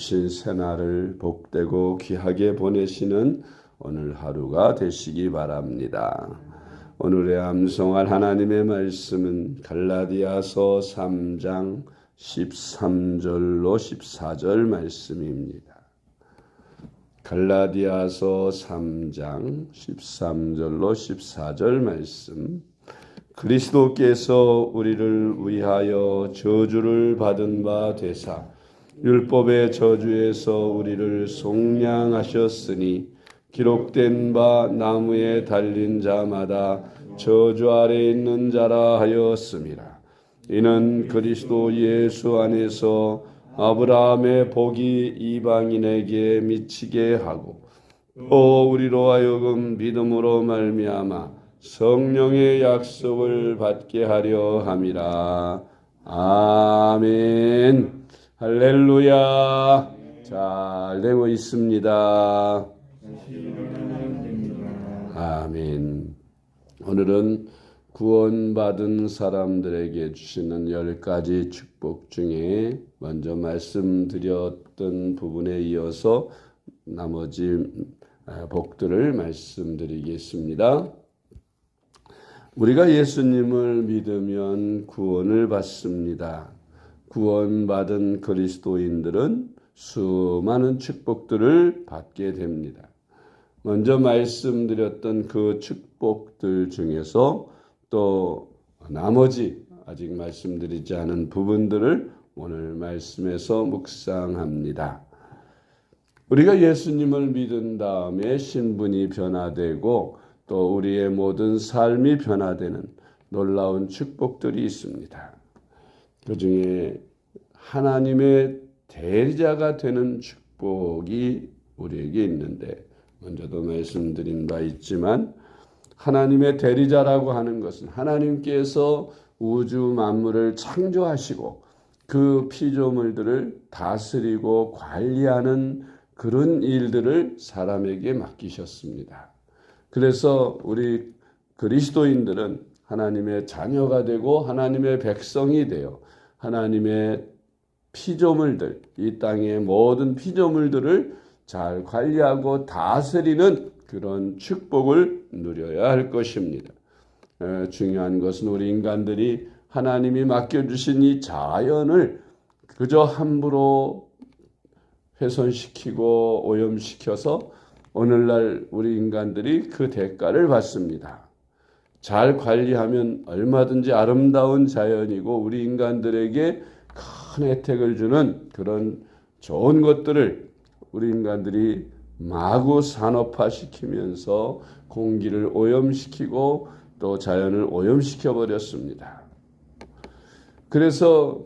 주신 새날을 복되고 귀하게 보내시는 오늘 하루가 되시기 바랍니다. 오늘의 암송할 하나님의 말씀은 갈라디아서 3장 13절로 14절 말씀입니다. 갈라디아서 3장 13절로 14절 말씀. 그리스도께서 우리를 위하여 저주를 받은 바 되사 율법의 저주에서 우리를 속량하셨으니 기록된 바 나무에 달린 자마다 저주 아래 있는 자라 하였습니다. 이는 그리스도 예수 안에서 아브라함의 복이 이방인에게 미치게 하고 또 우리로 하여금 믿음으로 말미암아 성령의 약속을 받게 하려 함이라. 아멘. 할렐루야. 잘 되고 있습니다. 아멘. 오늘은 구원받은 사람들에게 주시는 열 가지 축복 중에 먼저 말씀드렸던 부분에 이어서 나머지 복들을 말씀드리겠습니다. 우리가 예수님을 믿으면 구원을 받습니다. 구원받은 그리스도인들은 수많은 축복들을 받게 됩니다. 먼저 말씀드렸던 그 축복들 중에서 또 나머지 아직 말씀드리지 않은 부분들을 오늘 말씀에서 묵상합니다. 우리가 예수님을 믿은 다음에 신분이 변화되고 또 우리의 모든 삶이 변화되는 놀라운 축복들이 있습니다. 그 중에 하나님의 대리자가 되는 축복이 우리에게 있는데 먼저도 말씀드린 바 있지만 하나님의 대리자라고 하는 것은 하나님께서 우주 만물을 창조하시고 그 피조물들을 다스리고 관리하는 그런 일들을 사람에게 맡기셨습니다. 그래서 우리 그리스도인들은 하나님의 자녀가 되고 하나님의 백성이 되어 하나님의 피조물들, 이 땅의 모든 피조물들을 잘 관리하고 다스리는 그런 축복을 누려야 할 것입니다. 중요한 것은 우리 인간들이 하나님이 맡겨주신 이 자연을 그저 함부로 훼손시키고 오염시켜서 오늘날 우리 인간들이 그 대가를 받습니다. 잘 관리하면 얼마든지 아름다운 자연이고 우리 인간들에게 큰 혜택을 주는 그런 좋은 것들을 우리 인간들이 마구 산업화 시키면서 공기를 오염시키고 또 자연을 오염시켜 버렸습니다. 그래서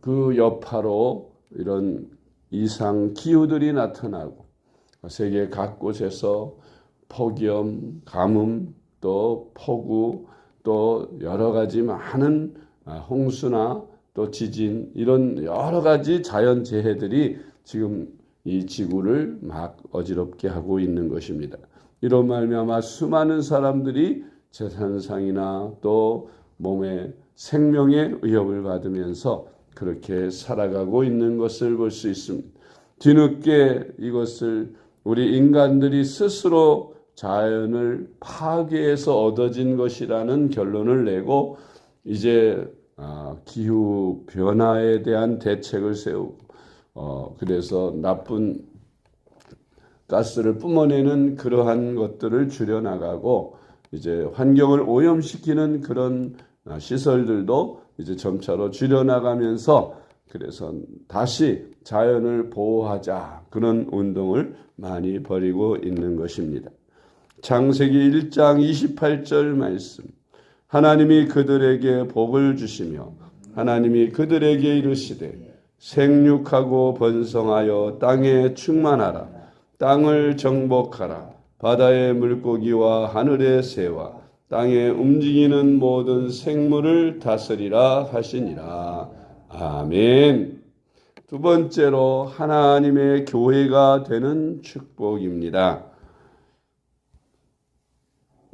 그 여파로 이런 이상 기후들이 나타나고 세계 각 곳에서 폭염, 가뭄, 또 폭우, 또 여러 가지 많은 홍수나 또 지진 이런 여러 가지 자연 재해들이 지금 이 지구를 막 어지럽게 하고 있는 것입니다. 이런 말미암아 수많은 사람들이 재산상이나 또 몸의 생명의 위협을 받으면서 그렇게 살아가고 있는 것을 볼 수 있습니다. 뒤늦게 이것을 우리 인간들이 스스로 자연을 파괴해서 얻어진 것이라는 결론을 내고 이제 기후 변화에 대한 대책을 세우고 어 그래서 나쁜 가스를 뿜어내는 그러한 것들을 줄여나가고 이제 환경을 오염시키는 그런 시설들도 이제 점차로 줄여나가면서 그래서 다시 자연을 보호하자 그런 운동을 많이 벌이고 있는 것입니다. 창세기 1장 28절 말씀. 하나님이 그들에게 복을 주시며 하나님이 그들에게 이르시되 생육하고 번성하여 땅에 충만하라 땅을 정복하라 바다의 물고기와 하늘의 새와 땅에 움직이는 모든 생물을 다스리라 하시니라. 아멘. 두 번째로 하나님의 교회가 되는 축복입니다.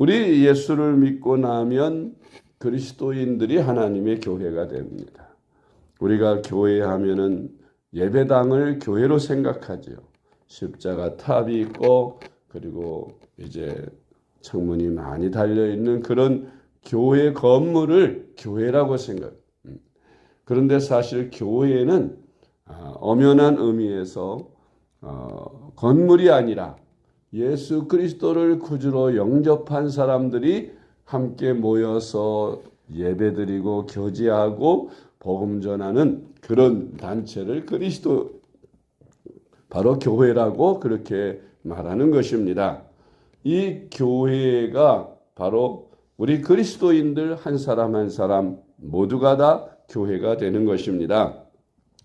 우리 예수를 믿고 나면 그리스도인들이 하나님의 교회가 됩니다. 우리가 교회 하면은 예배당을 교회로 생각하지요. 십자가 탑이 있고 그리고 이제 창문이 많이 달려 있는 그런 교회 건물을 교회라고 생각. 음. 그런데 사실 교회는 아, 엄연한 의미에서 어, 건물이 아니라 예수 그리스도를 구주로 영접한 사람들이 함께 모여서 예배드리고 교제하고 복음 전하는 그런 단체를 그리스도 바로 교회라고 그렇게 말하는 것입니다. 이 교회가 바로 우리 그리스도인들 한 사람 한 사람 모두가 다 교회가 되는 것입니다.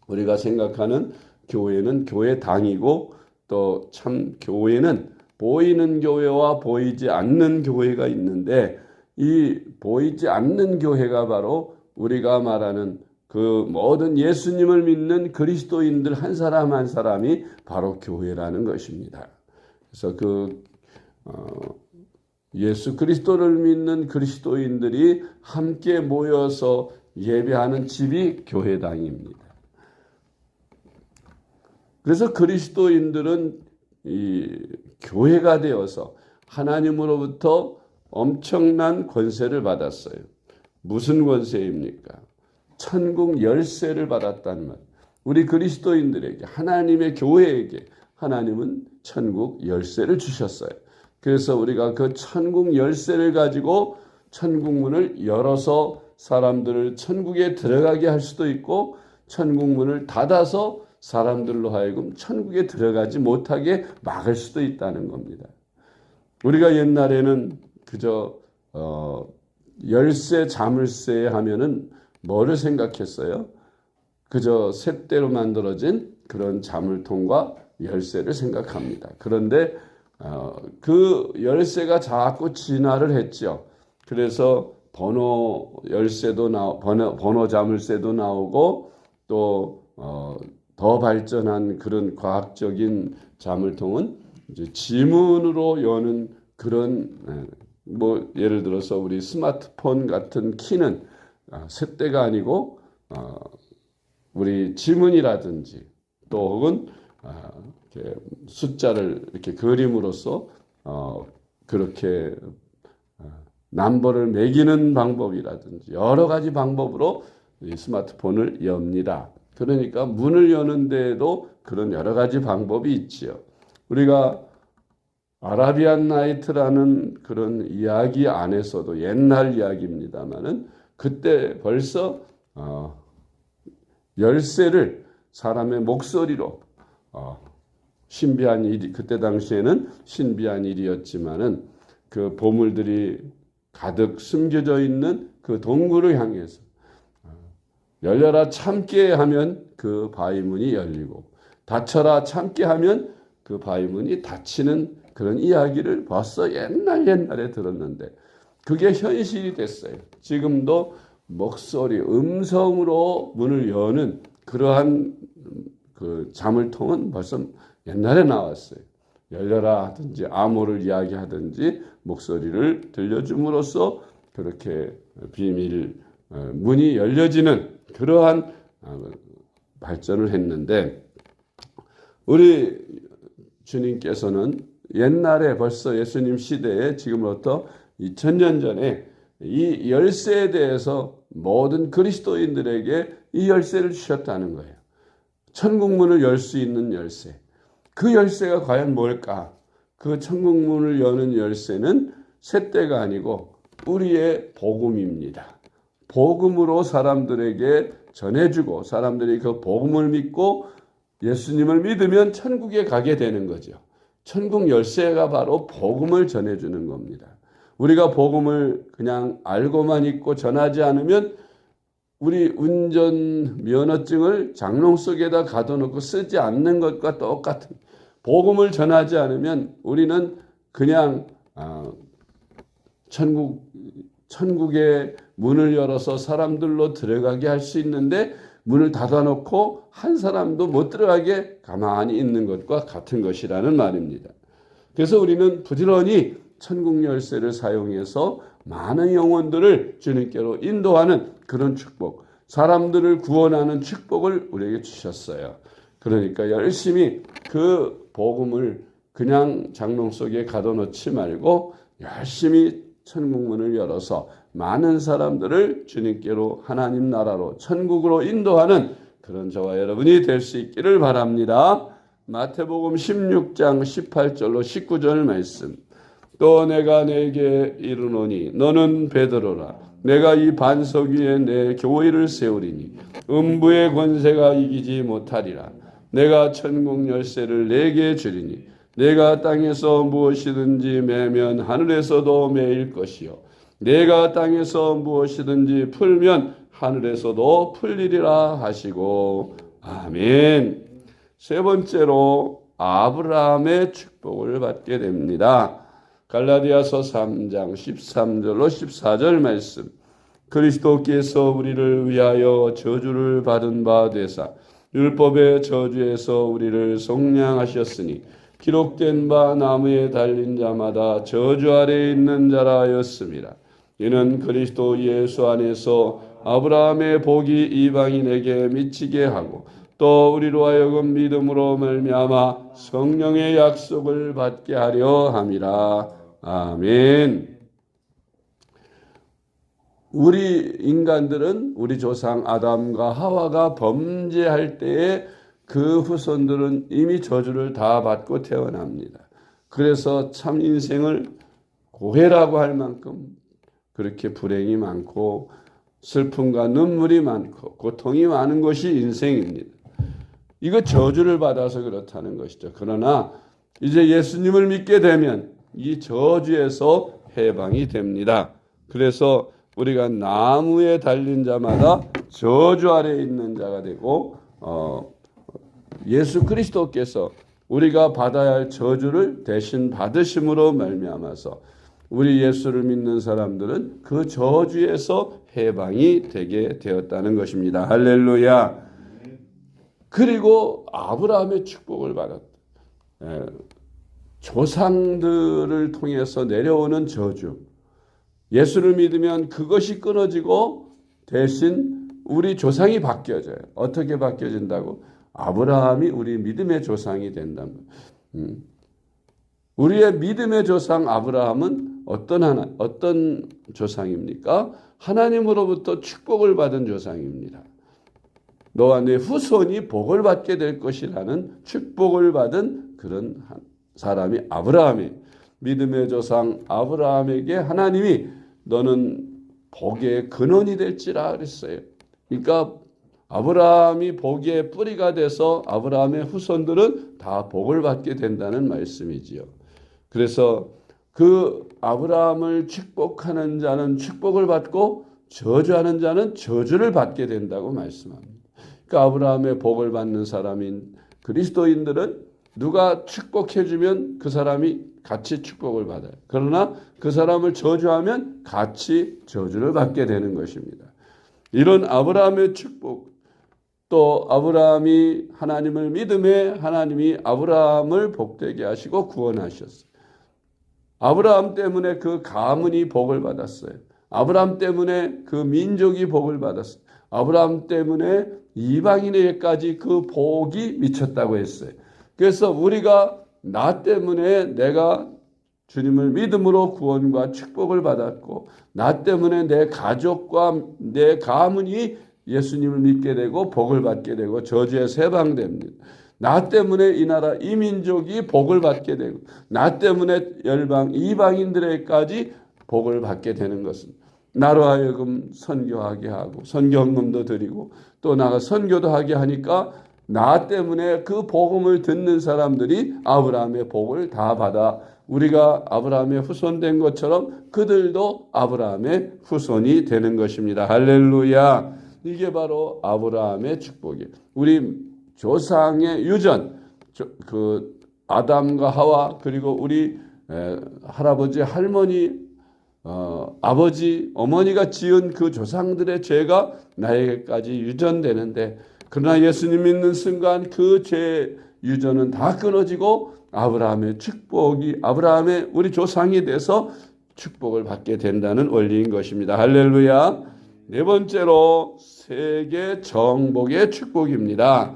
우리가 생각하는 교회는 교회당이고 또 참 교회는 보이는 교회와 보이지 않는 교회가 있는데 이 보이지 않는 교회가 바로 우리가 말하는 그 모든 예수님을 믿는 그리스도인들 한 사람 한 사람이 바로 교회라는 것입니다. 그래서 그 어, 예수 그리스도를 믿는 그리스도인들이 함께 모여서 예배하는 집이 교회당입니다. 그래서 그리스도인들은 이 교회가 되어서 하나님으로부터 엄청난 권세를 받았어요. 무슨 권세입니까? 천국 열쇠를 받았단 말. 우리 그리스도인들에게 하나님의 교회에게 하나님은 천국 열쇠를 주셨어요. 그래서 우리가 그 천국 열쇠를 가지고 천국 문을 열어서 사람들을 천국에 들어가게 할 수도 있고 천국 문을 닫아서 사람들로 하여금 천국에 들어가지 못하게 막을 수도 있다는 겁니다. 우리가 옛날에는 그저 어, 열쇠 자물쇠 하면은 뭐를 생각했어요? 그저 셋대로 만들어진 그런 자물통과 열쇠를 생각합니다. 그런데 어, 그 열쇠가 자꾸 진화를 했죠. 그래서 번호 열쇠도 나 번호, 번호 자물쇠도 나오고 또 더 어, 발전한 그런 과학적인 자물통은 지문으로 여는 그런 예, 뭐 예를 들어서 우리 스마트폰 같은 키는 아, 셋대가 아니고 어, 우리 지문이라든지 또 혹은 아, 이렇게 숫자를 이렇게 그림으로써 어, 그렇게 어, 남버를 매기는 방법이라든지 여러 가지 방법으로 이 스마트폰을 엽니다. 그러니까 문을 여는데도 그런 여러 가지 방법이 있지요. 우리가 아라비안 나이트라는 그런 이야기 안에서도 옛날 이야기입니다만은 그때 벌써 어, 열쇠를 사람의 목소리로 어, 신비한 일이 그때 당시에는 신비한 일이었지만은 그 보물들이 가득 숨겨져 있는 그 동굴을 향해서 어, 열려라 참게 하면 그 바위 문이 열리고 닫혀라 참게 하면 그 바위 문이 닫히는 그런 이야기를 벌써 옛날 옛날에 들었는데 그게 현실이 됐어요. 지금도 목소리, 음성으로 문을 여는 그러한 그 자물통은 벌써 옛날에 나왔어요. 열려라 하든지 암호를 이야기하든지 목소리를 들려줌으로써 그렇게 비밀 어, 문이 열려지는 그러한 어, 발전을 했는데 우리 주님께서는 옛날에 벌써 예수님 시대에 지금부터 2000년 전에 이 열쇠에 대해서 모든 그리스도인들에게 이 열쇠를 주셨다는 거예요. 천국문을 열 수 있는 열쇠. 그 열쇠가 과연 뭘까? 그 천국문을 여는 열쇠는 셋대가 아니고 우리의 복음입니다. 복음으로 사람들에게 전해주고 사람들이 그 복음을 믿고 예수님을 믿으면 천국에 가게 되는 거죠. 천국 열쇠가 바로 복음을 전해주는 겁니다. 우리가 복음을 그냥 알고만 있고 전하지 않으면 우리 운전 면허증을 장롱 속에다 가둬놓고 쓰지 않는 것과 똑같은 복음을 전하지 않으면 우리는 그냥 아, 천국 천국의 문을 열어서 사람들로 들어가게 할 수 있는데 문을 닫아놓고 한 사람도 못 들어가게 가만히 있는 것과 같은 것이라는 말입니다. 그래서 우리는 부지런히 천국 열쇠를 사용해서 많은 영혼들을 주님께로 인도하는 그런 축복. 사람들을 구원하는 축복을 우리에게 주셨어요. 그러니까 열심히 그 복음을 그냥 장롱 속에 가둬놓지 말고 열심히 천국문을 열어서 많은 사람들을 주님께로 하나님 나라로 천국으로 인도하는 그런 저와 여러분이 될 수 있기를 바랍니다. 마태복음 16장 18절로 19절 말씀. 또 내가 내게 이르노니 너는 베드로라 내가 이 반석 위에 내 교회를 세우리니 음부의 권세가 이기지 못하리라 내가 천국 열쇠를 내게 주리니 내가 땅에서 무엇이든지 매면 하늘에서도 매일 것이요 내가 땅에서 무엇이든지 풀면 하늘에서도 풀리리라 하시고 아멘. 세 번째로 아브라함의 축복을 받게 됩니다. 갈라디아서 3장 13절로 14절 말씀. 그리스도께서 우리를 위하여 저주를 받은 바 되사 율법의 저주에서 우리를 속량하셨으니 기록된 바 나무에 달린 자마다 저주 아래 있는 자라 하였습니다. 이는 그리스도 예수 안에서 아브라함의 복이 이방인에게 미치게 하고 또 우리로 하여금 믿음으로 말미암아 성령의 약속을 받게 하려 함이라. 아멘. 우리 인간들은 우리 조상 아담과 하와가 범죄할 때에 그 후손들은 이미 저주를 다 받고 태어납니다. 그래서 참 인생을 고해라고 할 만큼 그렇게 불행이 많고 슬픔과 눈물이 많고 고통이 많은 것이 인생입니다. 이거 저주를 받아서 그렇다는 것이죠. 그러나 이제 예수님을 믿게 되면 이 저주에서 해방이 됩니다. 그래서 우리가 나무에 달린 자마다 저주 아래 있는 자가 되고 어, 예수 그리스도께서 우리가 받아야 할 저주를 대신 받으심으로 말미암아서 우리 예수를 믿는 사람들은 그 저주에서 해방이 되게 되었다는 것입니다. 할렐루야. 그리고 아브라함의 축복을 받았다. 예, 조상들을 통해서 내려오는 저주. 예수를 믿으면 그것이 끊어지고 대신 우리 조상이 바뀌어져요. 어떻게 바뀌어진다고? 아브라함이 우리 믿음의 조상이 된다면. 음. 우리의 믿음의 조상 아브라함은 어떤 하나, 어떤 조상입니까? 하나님으로부터 축복을 받은 조상입니다. 너와 내 후손이 복을 받게 될 것이라는 축복을 받은 그런 사람이 아브라함이 믿음의 조상 아브라함에게 하나님이 너는 복의 근원이 될지라 그랬어요. 그러니까 아브라함이 복의 뿌리가 돼서 아브라함의 후손들은 다 복을 받게 된다는 말씀이지요. 그래서 그 아브라함을 축복하는 자는 축복을 받고 저주하는 자는 저주를 받게 된다고 말씀합니다. 그 아브라함의 복을 받는 사람인 그리스도인들은 누가 축복해 주면 그 사람이 같이 축복을 받아요. 그러나 그 사람을 저주하면 같이 저주를 받게 되는 것입니다. 이런 아브라함의 축복, 또 아브라함이 하나님을 믿음에 하나님이 아브라함을 복되게 하시고 구원하셨어요. 아브라함 때문에 그 가문이 복을 받았어요. 아브라함 때문에 그 민족이 복을 받았어요. 아브라함 때문에 이방인에게까지 그 복이 미쳤다고 했어요. 그래서 우리가 나 때문에 내가 주님을 믿음으로 구원과 축복을 받았고 나 때문에 내 가족과 내 가문이 예수님을 믿게 되고 복을 받게 되고 저주에서 해방됩니다. 나 때문에 이 나라 이민족이 복을 받게 되고 나 때문에 열방 이방인들에게까지 복을 받게 되는 것은 나로 하여금 선교하게 하고 선교헌금도 드리고 또 나가 선교도 하게 하니까 나 때문에 그 복음을 듣는 사람들이 아브라함의 복을 다 받아 우리가 아브라함의 후손된 것처럼 그들도 아브라함의 후손이 되는 것입니다. 할렐루야. 이게 바로 아브라함의 축복이에요. 우리 조상의 유전, 그 아담과 하와 그리고 우리 할아버지 할머니 어, 아버지, 어머니가 지은 그 조상들의 죄가 나에게까지 유전되는데, 그러나 예수님 믿는 순간 그 죄 유전은 다 끊어지고 아브라함의 축복이, 아브라함의 우리 조상이 돼서 축복을 받게 된다는 원리인 것입니다. 할렐루야. 네 번째로 세계 정복의 축복입니다.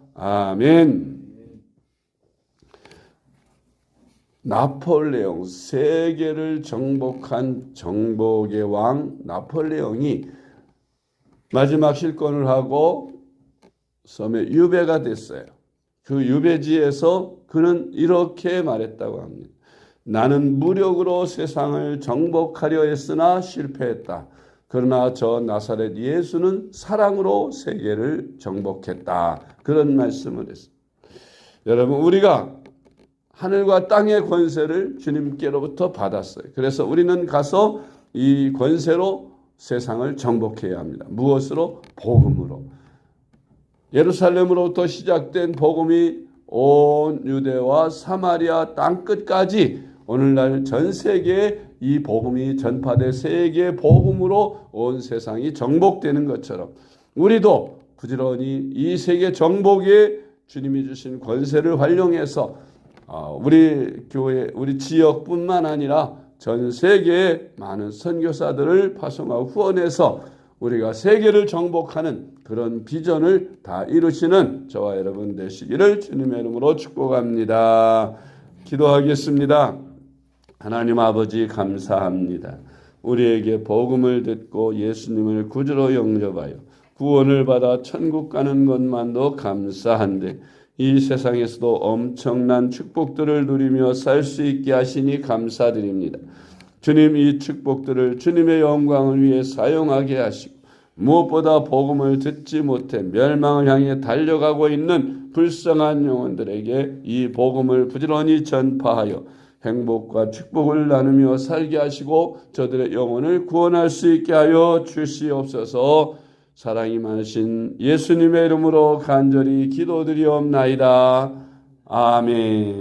아멘. 나폴레옹 세계를 정복한 정복의 왕 나폴레옹이 마지막 실권을 하고 섬에 유배가 됐어요. 그 유배지에서 그는 이렇게 말했다고 합니다. 나는 무력으로 세상을 정복하려 했으나 실패했다. 그러나 저 나사렛 예수는 사랑으로 세계를 정복했다. 그런 말씀을 했습니다. 여러분, 우리가 하늘과 땅의 권세를 주님께로부터 받았어요. 그래서 우리는 가서 이 권세로 세상을 정복해야 합니다. 무엇으로? 복음으로. 예루살렘으로부터 시작된 복음이 온 유대와 사마리아 땅 끝까지 오늘날 전 세계에 이 복음이 전파돼 세계 복음으로 온 세상이 정복되는 것처럼 우리도 부지런히 이 세계 정복에 주님이 주신 권세를 활용해서 어, 우리 교회, 우리 지역뿐만 아니라 전 세계의 많은 선교사들을 파송하고 후원해서 우리가 세계를 정복하는 그런 비전을 다 이루시는 저와 여러분 되시기를 주님의 이름으로 축복합니다. 기도하겠습니다. 하나님 아버지 감사합니다. 우리에게 복음을 듣고 예수님을 구주로 영접하여 구원을 받아 천국 가는 것만도 감사한데 이 세상에서도 엄청난 축복들을 누리며 살 수 있게 하시니 감사드립니다. 주님 이 축복들을 주님의 영광을 위해 사용하게 하시고 무엇보다 복음을 듣지 못해 멸망을 향해 달려가고 있는 불쌍한 영혼들에게 이 복음을 부지런히 전파하여 행복과 축복을 나누며 살게 하시고 저들의 영혼을 구원할 수 있게 하여 주시옵소서. 사랑이 많으신 예수님의 이름으로 간절히 기도드리옵나이다. 아멘.